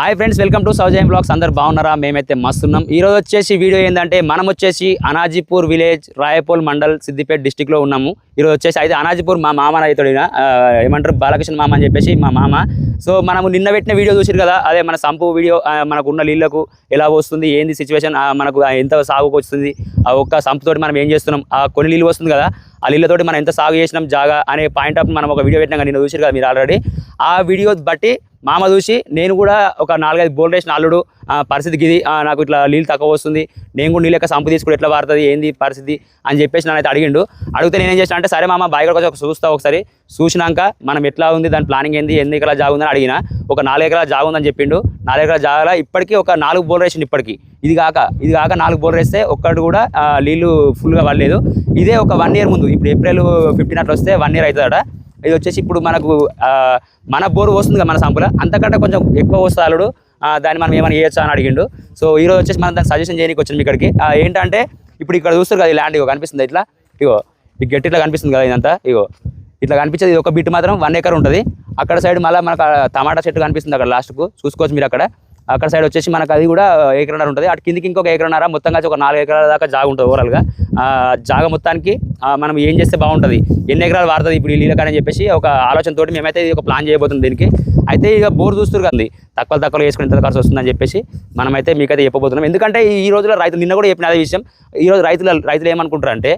Hi friends welcome to Soujayam blogs. అందరు బాగున్నారా? మేమైతే మస్తున్నాం. ఈ రోజు వచ్చేసి వీడియో ఏంటంటే మనం వచ్చేసి అనాజీపూర్ విలేజ్ రాయపోల్ మండల్ సిద్దిపేట డిస్టిక్లో ఉన్నాము. ఈ రోజు వచ్చేసి అయితే అనాజీపూర్ మా మామ రైతుడు ఏమంటారు? బాలకృష్ణ మామ అని చెప్పేసి మా మామ. సో మనము నిన్న పెట్టిన వీడియో చూసారు కదా? అదే మన సంపు వీడియో మనకు ఉన్న నీళ్ళకు ఎలా వస్తుంది ఏంది సిచ్యువేషన్ మనకు ఎంత సాగుకు వస్తుంది ఆ ఒక్క సంపుతోటి మనం ఏం చేస్తున్నాం? ఆ కొన్ని నీళ్ళు వస్తుంది కదా? ఆ నీళ్ళతోటి మనం ఎంత సాగు చేసినాం జాగా అనే పాయింట్ ఆఫ్ మనం ఒక వీడియో పెట్టినాక నేను చూసారు కదా మీరు ఆల్రెడీ ఆ వీడియో బట్టి మామ చూసి నేను కూడా ఒక నాలుగైదు బోల్ వేసిన అల్లుడు ఆ, పరిస్థితికి ఇది నాకు ఇట్లా నీళ్ళు తక్కువ వస్తుంది నేను కూడా నీళ్ళ యొక్క సంపు తీసుకుని ఎట్లా వాడుతుంది ఏంది పరిస్థితి అని చెప్పేసి నన్ను అయితే అడిగిండు. అడిగితే నేనేం చేసిన అంటే సరే మామ బాయ్ కూడా కొంచెం చూస్తా ఒకసారి. చూసినాక మనం ఎట్లా ఉంది దాని ప్లానింగ్ ఏంది ఎన్ని ఎకరాల జాగు ఉందని అడిగిన ఒక నాలుగు ఎకరాల జాగు ఉందని చెప్పిండు. నాలుగు ఎకరాల జాగాలో ఇప్పటికీ ఒక నాలుగు బోర్ వేసిండు ఇప్పటికి. ఇది కాక ఇది కాక నాలుగు బోర్ వేస్తే ఒక్కటి కూడా నీళ్ళు ఫుల్గా పడలేదు. ఇదే ఒక వన్ ఇయర్ ముందు ఇప్పుడు ఏప్రిల్ ఫిఫ్టీన్ అట్లా వస్తే వన్ ఇయర్ అవుతుందట. ఇది వచ్చేసి ఇప్పుడు మనకు మన బోర్ వస్తుంది కదా మన సంపుల. అంతకంటే కొంచెం ఎక్కువ వస్తుంది అల్లుడు. దాన్ని మనం ఏమైనా చేయొచ్చా అని అడిగిండు. సో ఈ రోజు వచ్చేసి మనం దాన్ని సజెషన్ చేయడానికి వచ్చింది ఇక్కడికి. ఏంటంటే ఇప్పుడు ఇక్కడ చూస్తారు కదా ఈ ల్యాండ్ ఇగో కనిపిస్తుంది ఇట్లా. ఇగో ఈ గట్టి ఇట్లా కనిపిస్తుంది కదా ఇదంతా. ఇగో ఇట్లా కనిపించేది ఇది ఒక బిట్ మాత్రం వన్ ఎకర్ ఉంటుంది. అక్కడ సైడ్ మళ్ళీ మనకు టమాటా చెట్టు కనిపిస్తుంది అక్కడ లాస్ట్కు చూసుకోవచ్చు మీరు అక్కడ. అక్కడ సైడ్ వచ్చేసి మనకు అది కూడా ఎకరన్నర ఉంటుంది. అటు కిందికి ఇంకొక ఎకరన్నర మొత్తం కలిసి ఒక నాలుగు ఎకరాల దాకా జాగా ఉంటుంది ఓవరాల్గా జాగ జాగా మొత్తానికి మనం ఏం చేస్తే బాగుంటుంది. ఎన్ని ఎకరాలు వాడుతుంది ఇప్పుడు ఈ నీళ్ళకని చెప్పేసి ఒక ఆలోచనతోటి మేమైతే ఇది ఒక ప్లాన్ చేయబోతుంది దీనికి. అయితే ఇక బోర్ చూస్తారు కదా తక్కువ తక్కువ వేసుకుని ఇంత ఖర్చు వస్తుందని చెప్పేసి మనమైతే మీకైతే చెప్పబోతున్నాం. ఎందుకంటే ఈ రోజుల్లో రైతులు నిన్న కూడా చెప్పిన అదే విషయం. ఈ రోజు రైతులు రైతులు ఏమనుకుంటారు అంటే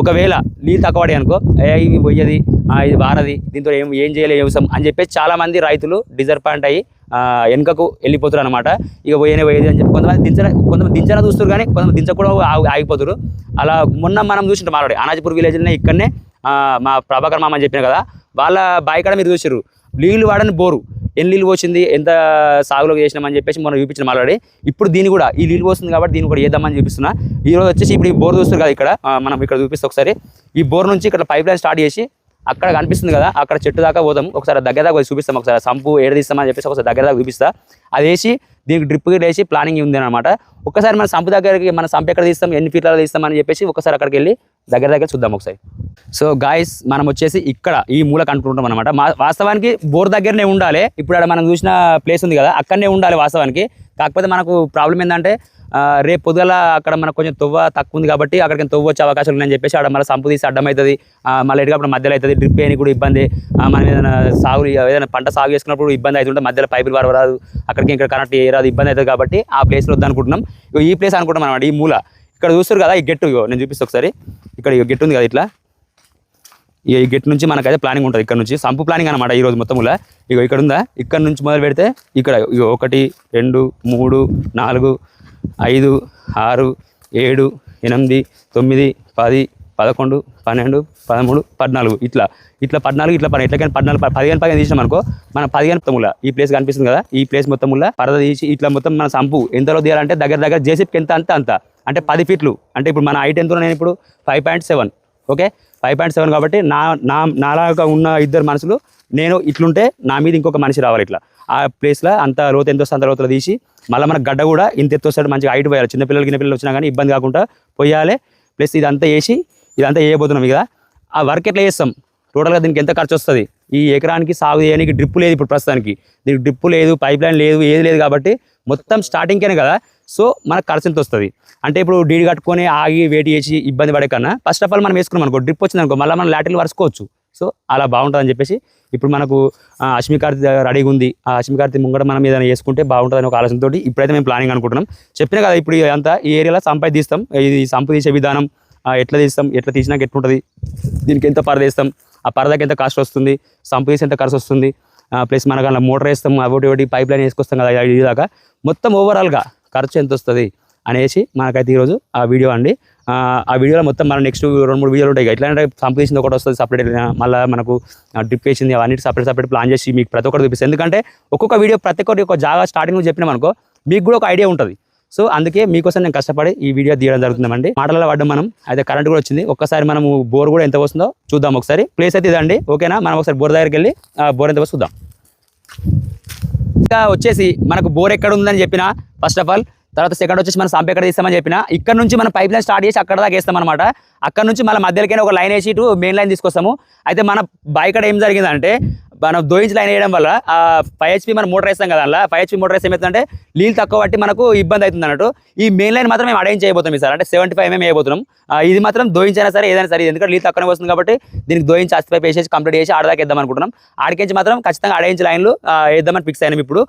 ఒకవేళ నీళ్ళు తక్కువ పడే అనుకో ఏ ఇది పోయేది ఇది వారది దీంతో ఏం ఏం చేయలే వ్యవసాయం అని చెప్పేసి చాలామంది రైతులు డిజర్పాయింట్ అయ్యి వెనుకకు వెళ్ళిపోతారు అనమాట ఇక పోయేనే పోయేది అని చెప్పి కొంతమంది దించన కొంతమంది దించన చూస్తారు కానీ కొంతమంది దించకుండా ఆగిపోతారు అలా మొన్న మనం చూసింటాం ఆల్రెడీ అనాజ్పూర్ విలేజ్లోనే ఇక్కడనే మా ప్రభాకర్ మామ అని చెప్పిన కదా వాళ్ళ బావి కాడ మీరు చూసారు నీళ్ళు వాడని బోరు. ఎన్ని నీళ్ళు పోసింది ఎంత సాగులో చేసినామని చెప్పేసి మనం చూపించిన ఆల్రెడీ ఇప్పుడు దీన్ని కూడా ఈ నీళ్ళు పోస్తుంది కాబట్టి దీన్ని కూడా చేద్దామని చూపిస్తున్నా. ఈ రోజు వచ్చేసి ఇప్పుడు ఈ బోర్ చూస్తారు కదా ఇక్కడ మనం ఇక్కడ చూపిస్తే ఒకసారి. ఈ బోర్ నుంచి ఇక్కడ పైప్ లైన్ స్టార్ట్ చేసి అక్కడ కనిపిస్తుంది కదా అక్కడ చెట్టు దాకా పోదాం. ఒకసారి దగ్గర దాకా చూపిస్తాం. ఒకసారి సంపు ఏడదీస్తామని చెప్పేసి ఒకసారి దగ్గర దాకా చూపిస్తా. అది వేసి దీనికి డ్రిప్ వేసి ప్లానింగ్ ఉంది అనమాట ఒకసారి మన సంపు దగ్గరికి మన సంపు ఎక్కడ తీస్తాం ఎన్ని ఫీట్లలో తీస్తాం అని చెప్పేసి ఒకసారి అక్కడికి వెళ్ళి దగ్గర దగ్గర చూద్దాం ఒకసారి. సో గాయస్ మనం వచ్చేసి ఇక్కడ ఈ మూల కనుక్కుంటాం అనమాట వాస్తవానికి బోర్ దగ్గరనే ఉండాలి. ఇప్పుడు మనం చూసిన ప్లేస్ ఉంది కదా అక్కడనే ఉండాలి వాస్తవానికి. కాకపోతే మనకు ప్రాబ్లం ఏంటంటే రేపు పొద్దుగల అక్కడ మనకు కొంచెం తొవ్వ తక్కువ ఉంది కాబట్టి అక్కడికి తొవ్వ వచ్చే అవకాశాలు ఉన్నాయని చెప్పేసి అక్కడ మళ్ళీ సంపు తీసి అడ్డం అవుతుంది. మళ్ళీ ఎటుకప్పుడు మధ్యలో అవుతుంది. డ్రిప్ వేయని కూడా ఇబ్బంది. మనం ఏదైనా సాగు ఏదైనా పంట సాగు చేసుకున్నప్పుడు ఇబ్బంది అవుతుంటే మధ్యలో పైపులు వరవరాదు అక్కడికి ఇక్కడ కనెక్ట్ రాదు ఇబ్బంది అవుతుంది కాబట్టి ఆ ప్లేస్లో వద్దనుకుంటున్నాం ఇగో ఈ ప్లేస్ అనుకుంటున్నాం అనమాట ఈ మూల. ఇక్కడ చూస్తారు కదా ఈ గెట్టు ఇగో నేను చూపిస్తాను ఒకసారి. ఇక్కడ ఇగో గెట్టు ఉంది కదా ఇట్లా. ఈ గెట్ నుంచి మనకైతే ప్లానింగ్ ఉంటుంది ఇక్కడ నుంచి. సంపు ప్లానింగ్ అనమాట ఈ రోజు మొత్తంలో ఇక ఇక్కడ ఉందా? ఇక్కడ నుంచి మొదలు పెడితే ఇక్కడ ఇగో ఒకటి రెండు మూడు నాలుగు ఐదు ఆరు ఏడు ఎనిమిది తొమ్మిది పది పదకొండు పన్నెండు పదమూడు పద్నాలుగు. ఇట్లా. ఇట్లా పద్నాలుగు ఇట్లా పన్నెండు. ఎట్లా పద్నాలుగు పదిహేను పదిహేను తీసినాం అనుకో మన పదిహేను మొత్తముల ఈ ప్లేస్ కనిపిస్తుంది కదా ఈ ప్లేస్ మొత్తముల పరద తీసి ఇట్లా మొత్తం మన సంపు ఎంతలో తీయాలంటే దగ్గర దగ్గర జేసీపీకి ఎంత అంత అంత. అంటే పది ఫీట్లు అంటే ఇప్పుడు మన హైట్ ఎంత నేను ఇప్పుడు five point seven okay? Five point seven కాబట్టి నా నా నాలాగా ఉన్న ఇద్దరు మనుషులు నేను ఇట్లుంటే నా మీద ఇంకొక మనిషి రావాలి ఇట్లా. ఆ ప్లేస్లో అంత లోతు ఎంత వస్తే అంత లోతులో తీసి మళ్ళీ మన గడ్డ కూడా ఇంత ఎత్తు వస్తాడు మంచిగా హైట్ పోయాలి. చిన్న పిల్లలు గిన్న పిల్లలు వచ్చినా కానీ ఇబ్బంది కాకుండా పోయాలి. ప్లస్ ఇదంతా వేసి ఇదంతా వేయబోతున్నాం ఇక. ఆ వర్క్ ఎట్లా చేస్తాం? టోటల్గా దీనికి ఎంత ఖర్చు వస్తుంది? ఈ ఎకరానికి సాగు చేయడానికి డ్రిప్ లేదు ఇప్పుడు ప్రస్తుతానికి. దీనికి డ్రిప్ లేదు పైప్ లైన్ లేదు ఏది లేదు కాబట్టి మొత్తం స్టార్టింగ్కేనే కదా. సో మనకు ఖర్చు ఎంత వస్తుంది? అంటే ఇప్పుడు డీడీ కట్టుకొని ఆగి వెయిట్ చేసి ఇబ్బంది పడే కన్నా ఫస్ట్ ఆఫ్ ఆల్ మనం వేసుకున్నాం అనుకో డ్రిప్ వచ్చింది అనుకో మళ్ళీ మనం లాటిల్ వరుసుకోవచ్చు సో అలా బాగుంటుందని చెప్పేసి ఇప్పుడు మనకు అశ్మికార్తి రెడీగా ఉంది. ఆ అశ్మికార్తి ముంగట మనం ఏదైనా వేసుకుంటే బాగుంటుందని ఒక ఆలోచనతో ఇప్పుడైతే మేము ప్లానింగ్ అనుకుంటున్నాం. చెప్పిన కదా ఇప్పుడు అంతా ఈ ఏరియాలో సంపాది తీస్తాం ఇది సంపు తీసే విధానం ఎట్లా తీస్తాం ఎట్లా తీసినాక ఎట్లుంటుంది దీనికి ఎంత పరద వేస్తాం ఆ పరదకి ఎంత కాస్ట్ వస్తుంది సంపు తీసి ఎంత ఖర్చు వస్తుంది ప్లస్ మనకు అలా మోటార్ వేస్తాం ఒకటి ఒకటి పైప్ లైన్ వేసుకొస్తాం కదా ఇది దాకా. మొత్తం ఓవరాల్గా ఖర్చు ఎంత వస్తుంది అనేసి మనకైతే ఈరోజు ఆ వీడియో అండి. ఆ, వీడియోలో మొత్తం మన నెక్స్ట్ రెండు మూడు వీడియోలు ఉంటాయి. ఎట్లా అంటే సంప్ తీసింది ఒకటి వస్తుంది సపరేట్ మళ్ళీ మనకు డ్రిప్ వేసింది అవన్నీ సపరేట్ సపరేట్ ప్లాన్ చేసి మీకు ప్రతి ఒక్కటి చూపిస్తుంది ఎందుకంటే ఒక్కొక్క వీడియో ప్రతి ఒక్కటి ఒక జాగా స్టార్టింగ్ చెప్పినాం అనుకో మీకు కూడా ఒక ఐడియా ఉంటుంది. సో అందుకే మీకోసం నేను కష్టపడి ఈ వీడియో తీయడం జరుగుతుందండి. మాటలలో పడ్డం మనం అయితే కరెంట్ కూడా వచ్చింది. ఒక్కసారి మనము బోర్ కూడా ఎంత వస్తుందో చూద్దాం ఒకసారి. ప్లేస్ అయితే ఇదండి. ఓకేనా మనం ఒకసారి బోర్ దగ్గరికి వెళ్ళి బోర్ ఎంత వస్తుందాం ఇంకా వచ్చేసి మనకు బోర్ ఎక్కడ ఉందని చెప్పిన ఫస్ట్ ఆఫ్ ఆల్ తర్వాత సెకండ్ వచ్చేసి మనం సంప ఎక్కడ తీస్తామని చెప్పిన ఇక్కడ నుంచి మనం పైప్ లైన్ స్టార్ట్ చేసి అక్కడ దాకా వేస్తాం అనమాట అక్కడ నుంచి మళ్ళీ మధ్యలోకైనా ఒక లైన్ వేసి ఇటు మెయిన్ లైన్ తీసుకొస్తాము. అయితే మన బైక్ ఏం జరిగిందంటే మనం దోయించి లైన్ వేయడం వల్ల ఆ ఫైవ్ హెచ్పి మనం మోటార్ వేస్తాం కదా అలా ఫైవ్ హెచ్పి మోటార్ వేస్తే ఏమవుతుందంటే నీళ్ళు తక్కువ పట్టి మనకు ఇబ్బంది అవుతుంది అన్నట్టు. ఈ మెయిన్ లైన్ మాత్రం మేము అరేంజ్ చేయబోతాం సార్ అంటే సెవెంటీ ఫైవ్ ఎంఎం వేయబోతున్నాం. ఇది మాత్రం దోయించైనా సరే ఏదైనా సరే ఎందుకంటే నీళ్ళు తక్కువనే వస్తుంది కాబట్టి దీనికి దోయించి అస్తి పైప్ వేసేసి కంప్లీట్ చేసి ఆడదాకేద్దాం అనుకుంటున్నాం. ఆడికించి మాత్రం ఖచ్చితంగా అరేంజ్ లైన్లు వేద్దామని ఫిక్స్ అయినాం ఇప్పుడు.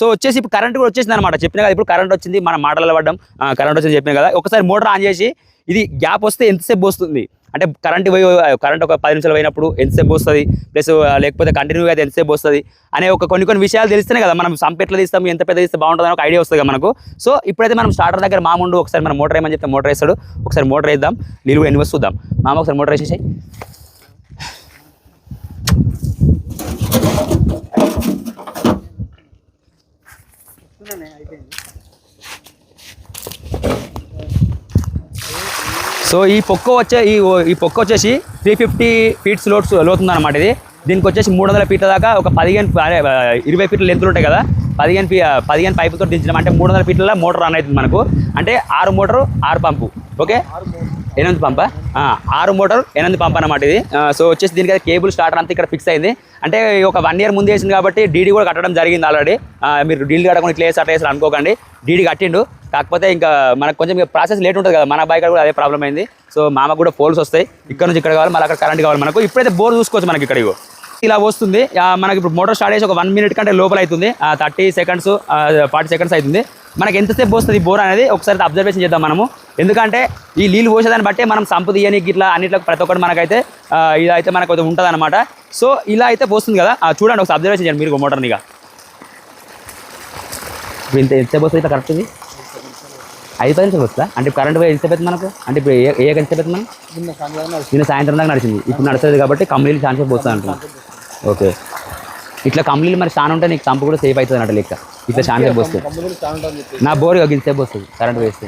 సో వచ్చేసి ఇప్పుడు కరెంట్ కూడా వచ్చేసింది అనమాట చెప్పిన కదా ఇప్పుడు కరెంట్ వచ్చింది మన మాటలు పడ్డం. కరెంట్ వచ్చింది చెప్పిన కదా. ఒకసారి మోటార్ ఆన్ చేసి ఇది గ్యాప్ వస్తే ఎంతసేపు వస్తుంది అంటే కరెంట్ పోయి కరెంట్ ఒక పది నిమిషాలు పోయినప్పుడు ఎంతసేపు వస్తుంది? ప్లస్ లేకపోతే కంటిన్యూగా అయితే ఎంతసేపు వస్తుంది? అనే ఒక కొన్ని కొన్ని విషయాలు తెలిస్తేనే కదా మనం సంప తీస్తాం ఎంత పెద్ద తీస్తే బాగుంటుంది ఒక ఐడియా వస్తుంది మనకు. సో ఇప్పుడైతే మనం స్టార్టర్ దగ్గర మాముండు ఒకసారి మనం మోటార్ వేయమని చెప్తే? మోటార్ వేస్తాడు. ఒకసారి మోటార్ వేద్దాం. నిలువు ఎన్ని చూద్దాం. మామ ఒకసారి మోటార్ వేసేసాయి. సో ఈ పొక్క వచ్చే ఈ ఈ పొక్క వచ్చేసి త్రీ ఫిఫ్టీ ఫీట్స్ లోట్స్ లోతుంది అనమాట ఇది. దీనికి వచ్చేసి మూడు వందల ఫీట్ల దాకా ఒక పదిహేను ఇరవై ఫీట్ల లెంతులు ఉంటాయి కదా. పదిహేను ఫీ పదిహేను పైపుతో దించడం అంటే మూడు వందల ఫీట్ల మోటార్ రన్ అవుతుంది మనకు. అంటే ఆరు మోటారు ఆరు పంపు ఓకే ఎనిమిది పంప. ఆరు మోటార్ ఎనిమిది పంప అనమాట ఇది. సో వచ్చేసి దీనికి కేబుల్ స్టార్టర్ అంతా ఇక్కడ ఫిక్స్ అయింది. అంటే ఒక వన్ ఇయర్ ముందు వేసింది కాబట్టి డీడీ కూడా కట్టడం జరిగింది ఆల్రెడీ. మీరు డీడీ కట్టకుండా ఇట్లా వేసి అట్లా వేసారు అనుకోకండి. డీడీ కట్టిండు. కాకపోతే ఇంకా మనకు కొంచెం ప్రాసెస్ లేట్ ఉంటుంది కదా. మన బైక్ కూడా అదే ప్రాబ్లం అయింది. సో మామకు కూడా పోల్స్ వస్తాయి. ఇక్కడ నుంచి ఇక్కడ కావాలి మళ్ళీ అక్కడ కరెంట్ కావాలి మనకు. ఇప్పుడైతే బోర్ చూసుకోవచ్చు మనకి ఇక్కడ ఇలా వస్తుంది. మనకి ఇప్పుడు మోటార్ స్టార్ట్ చేసి ఒక వన్ మినిట్ కంటే లోపల అవుతుంది. థర్టీ సెకండ్స్ ఫార్టీ సెకండ్స్ అవుతుంది. మనకి ఎంతసేపు వస్తుంది బోర్ అనేది ఒకసారి అబ్జర్వేషన్ చేద్దాం మనము. ఎందుకంటే ఈ నీళ్ళు పోసేదాన్ని బట్టే మనం సంపు తీయని ఇట్లా అన్నిట్లో ప్రతి ఒక్కటి మనకైతే ఇలా అయితే మనకు ఉంటుంది అనమాట సో ఇలా అయితే పోస్తుంది కదా. చూడండి ఒకసారి అబ్జర్వేషన్ చేయండి మీరు మోటార్ని ఇక. ఎంత ఇంత ఎంతసేపు వస్తుంది ఇట్లా కరెక్ట్ ఐదు పది నిమిషాలు వస్తుందా? అంటే కరెంట్ పోయి ఎంతసేపు అవుతుంది మనకు? అంటే ఇప్పుడు ఏ ఏ ఎంతసేపు అవుతుంది మనం నిన్న సాయంత్రం దాకా నడిచింది. ఇప్పుడు నడుస్తుంది కాబట్టి కంప్లీట్ ఛాన్స్ పోతుంది అంటున్నాను ఓకే. ఇట్లా కంప్లీట్ మరి చాలా ఉంటే నీకు సంపు కూడా సేఫ్ అవుతుంది అన్నట్టు లెక్క. ఇట్లా ఛాన్స్ వస్తుంది నా బోర్ గింతసేపు వస్తుంది కరెంట్ వేస్తే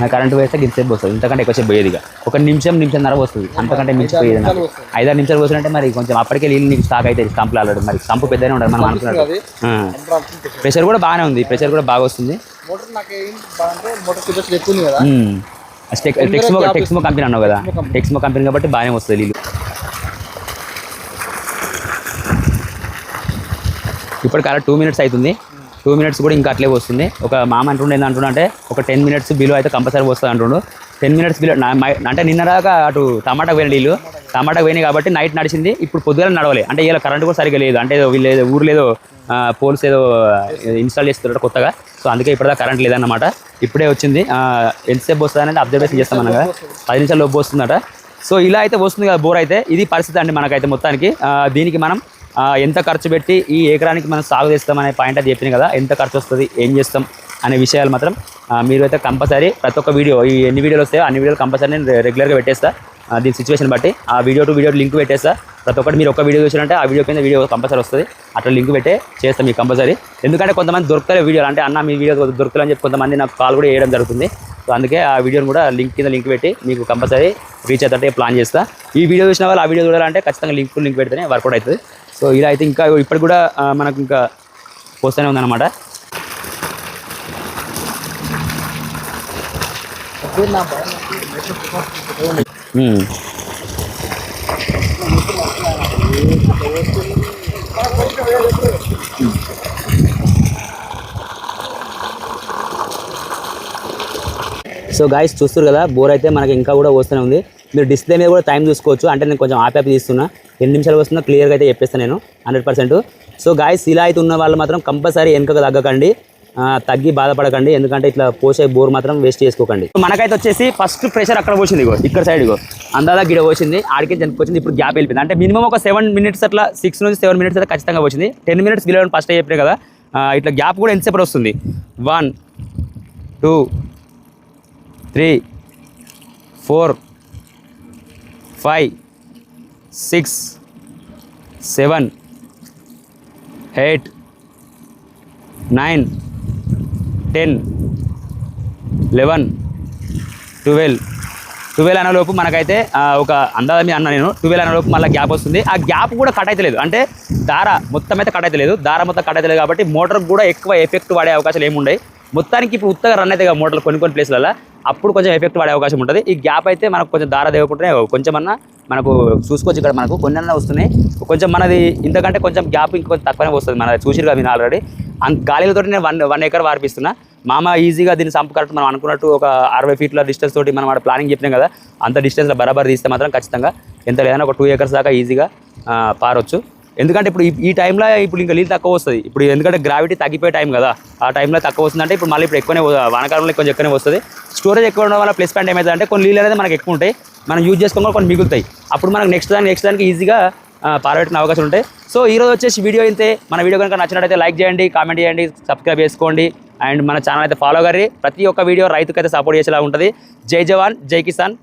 నా కరెంట్ వేస్తే గింతసేపు వస్తుంది ఇంతకంటే ఎక్కువసేపు పోయేది ఇక. ఒక నిమిషం నిమిషంన్నర వస్తుంది అంతకంటే మించిపోయేది నాకు. ఐదారు నిమిషాలు పోసినట్టే మరి కొంచెం అప్పటికే నీళ్ళు నీకు స్టాక్ అయితే స్టంపులు ఆల్రెడీ మరి. స్టంపు పెద్దనే ఉండదు మనం అనుకున్నట్టు. ప్రెషర్ కూడా బాగానే ఉంది. ప్రెషర్ కూడా బాగా వస్తుంది. మోటార్ నాకు బాగుంటే మోటార్ కెపాసిటీ ఎక్కువ ఉంది కదా. టెక్స్మో టెక్స్మో కంపెనీ అన్నావు కదా. టెక్స్మో కంపెనీ. కాబట్టి బాగానే వస్తుంది నీళ్ళు ఇప్పుడు కరెక్ట్ టూ మినిట్స్ అవుతుంది. టూ మినిట్స్ కూడా ఇంకా అట్లే వస్తుంది. ఒక మామ అంటుండే అంటున్నా అంటే ఒక టెన్ మినిట్స్ బిలో అయితే కంపల్సరీ వస్తుంది అంటుండు. టెన్ మినిట్స్ బిలో అంటే నిన్న దాకా అటు టమాటాకు పోయిన నీళ్ళు టమాటాకు పోయినాయి కాబట్టి నైట్ నడిచింది. ఇప్పుడు పొద్దుగా నడవలే. అంటే ఇలా కరెంట్ కూడా సరిగ్గా లేదు. అంటే వీళ్ళు ఏదో ఊరు లేదో పోల్స్ ఏదో ఇన్స్టాల్ చేస్తున్నారు కొత్తగా. సో అందుకే ఇప్పటిదా కరెంట్ లేదన్నమాట. ఇప్పుడే వచ్చింది. ఎంతసేపు వస్తుంది అనేది అబ్జర్వేషన్ చేస్తాం అనగా పది నిమిషాలు లోపు వస్తుందట. సో ఇలా అయితే వస్తుంది కదా బోర్ అయితే. ఇది పరిస్థితి అండి మనకైతే మొత్తానికి. దీనికి మనం ఎంత ఖర్చు పెట్టి ఈ ఎకరానికి మనం సాగు చేస్తామనే పాయింట్ అది చెప్పింది కదా. ఎంత ఖర్చు వస్తుంది? ఏం చేస్తాం? అనే విషయాలు మాత్రం మీరైతే మీరు అయితే కంపల్సరీ ప్రతి ఒక్క వీడియో ఈ ఎన్ని వీడియోలు వస్తాయో అన్ని వీడియోలు కంపల్సరీ నేను రెగ్యులర్గా పెట్టేస్తా. దీని సిచ్యువేషన్ బట్టి ఆ వీడియో టు వీడియో లింక్ పెట్టేస్తా. ప్రతి ఒక్కటి మీరు ఒక వీడియో చూసినంటే ఆ వీడియో కింద వీడియో కంపల్సరీ వస్తుంది. అట్లా లింక్ పెట్టే చేస్తాం మీకు కంపల్సరీ. ఎందుకంటే కొంతమంది దొరుకుతారు వీడియోలు. అంటే అన్న మీ వీడియో దొరుకుతారని చెప్పి కొంతమంది నాకు కాల్ కూడా వేయడం జరుగుతుంది. సో అందుకే ఆ వీడియోని కూడా లింక్ కింద లింక్ పెట్టి మీకు కంపల్సరీ రీచ్ అవుతుంటే ప్లాన్ చేస్తా. ఈ వీడియో చూసిన వాళ్ళు ఆ వీడియో చూడాలంటే ఖచ్చితంగా లింక్ లింక్ పెడితేనే వర్కౌట్ అవుతుంది. సో ఇలా అయితే ఇంకా ఇప్పుడు కూడా మనకు ఇంకా వస్తూనే ఉందన్నమాట అప్పుడు నా భయం నాకు మెషిన్ కెపాసిటీ ఉంది. ఉమ్. సో గాయస్ చూస్తారు కదా బోర్ అయితే మనకి ఇంకా కూడా వస్తూనే ఉంది. మీరు డిస్ప్లే మీద కూడా టైం చూసుకోవచ్చు. అంటే నేను కొంచెం ఆపి ఆపి తీస్తున్నా. ఎన్ని నిమిషాలు వస్తుందో క్లియర్గా అయితే చెప్పేస్తాను నేను హండ్రెడ్ పర్సెంట్ సో గాయస్ ఇలా అయితే ఉన్న వాళ్ళు మాత్రం కంపల్సరీ వెనుకకు తగ్గకండి. తగ్గి బాధపడకండి. ఎందుకంటే ఇట్లా పోసే బోర్ మాత్రం వేస్ట్ చేసుకోకండి. మనకైతే వచ్చేసి ఫస్ట్ ప్రెషర్ అక్కడ పోసింది ఇగో ఇక్కడ సైడ్ ఇగో. అందాదా గిడ పోసింది ఆడికి చనిపోయింది ఇప్పుడు గ్యాప్ వెళ్ళిపోయింది. అంటే మినిమం ఒక సెవెన్ మినిట్స్ అట్లా సిక్స్ నుంచి సెవెన్ మినిట్స్ అయితే ఖచ్చితంగా వచ్చింది టెన్ మినిట్స్ గిలవడం ఫస్ట్ చెప్పినాయి కదా ఇట్లా గ్యాప్ కూడా ఎంతసేపు వస్తుంది? One two three four five six seven eight nine ten eleven twelve. Twelve అనలోపు మనకైతే ఒక అందాజ మీద అన్న నేను. ట్వెల్వ్ అనలోపు మళ్ళీ గ్యాప్ వస్తుంది. ఆ గ్యాప్ కూడా కట్ అయితే లేదు. అంటే దార మొత్తం అయితే కట్ అయితే లేదు. దార మొత్తం కట్ అయితే లేదు కాబట్టి మోటార్ కూడా ఎక్కువ ఎఫెక్ట్ పడే అవకాశాలు ఏముండయి మొత్తానికి ఇప్పుడు ఉత్తగా రన్ అయితే కదా మోటార్ కొన్ని కొన్ని ప్లేస్లలో అప్పుడు కొంచెం ఎఫెక్ట్ పడే అవకాశం ఉంటుంది. ఈ గ్యాప్ అయితే మనకు కొంచెం దార దేవకుంటే కొంచెం అన్నా మనకు చూసుకోవచ్చు ఇక్కడ మనకు. కొన్ని అన్న వస్తున్నాయి. కొంచెం మనది ఇంతకంటే కొంచెం గ్యాప్ ఇంకొంచెం తక్కువనే వస్తుంది. మన చూసిరు కదా మీరు ఆల్రెడీ గాలిలతో నేను వన్ వన్ ఎకర్ వార్పిస్తున్నా మామ ఈజీగా దీన్ని సంపు కరెక్ట్ మనం అనుకున్నట్టు ఒక అరవై ఫీట్ల డిస్టెన్స్ తోటి మనం అక్కడ ప్లానింగ్ చెప్పినాం కదా అంత డిస్టెన్స్లో బరాబర్ తీస్తే మాత్రం ఖచ్చితంగా ఎంత లేదన్నా ఒక టూ ఎకర్స్ దాకా ఈజీగా పారవచ్చు పారొచ్చు. ఎందుకంటే ఇప్పుడు ఈ- ఈ టైంలో ఇప్పుడు ఇంకా నీళ్ళు తక్కువ వస్తుంది. ఇప్పుడు ఎందుకంటే గ్రావిటీ తగ్గిపోయే టైం కదా. ఆ టైంలో తక్కువ వస్తుందంటే ఇప్పుడు మళ్ళీ ఇప్పుడు ఎక్కువనే వానకాలంలో వానాకాలంలో కొంచెం ఎక్కువనే వస్తుంది. స్టోరేజ్ ఎక్కువ ఉండడం వల్ల ప్లస్ పాయింట్ ఏమైందంటే కొన్ని నీళ్ళు అనేది మనకి ఎక్కువ ఉంటాయి. మనం యూజ్ చేసుకోవడం కొన్ని మిగులుతాయి. అప్పుడు మనకు నెక్స్ట్ దానికి నెక్స్ట్ దానికి ఈజీగా పారబెట్టిన అవకాశం ఉంటాయి. సో ఈ రోజు వచ్చేసి వీడియో అయితే మన వీడియో కనుక నచ్చినట్టయితే లైక్ చేయండి కామెంట్ చేయండి సబ్స్క్రైబ్ చేసుకోండి. అండ్ మన ఛానల్ అయితే ఫాలో కర్రీ ప్రతి ఒక్క వీడియో రైతుకైతే సపోర్ట్ చేసేలా ఉంటుంది. జై జవాన్ జై కిసాన్.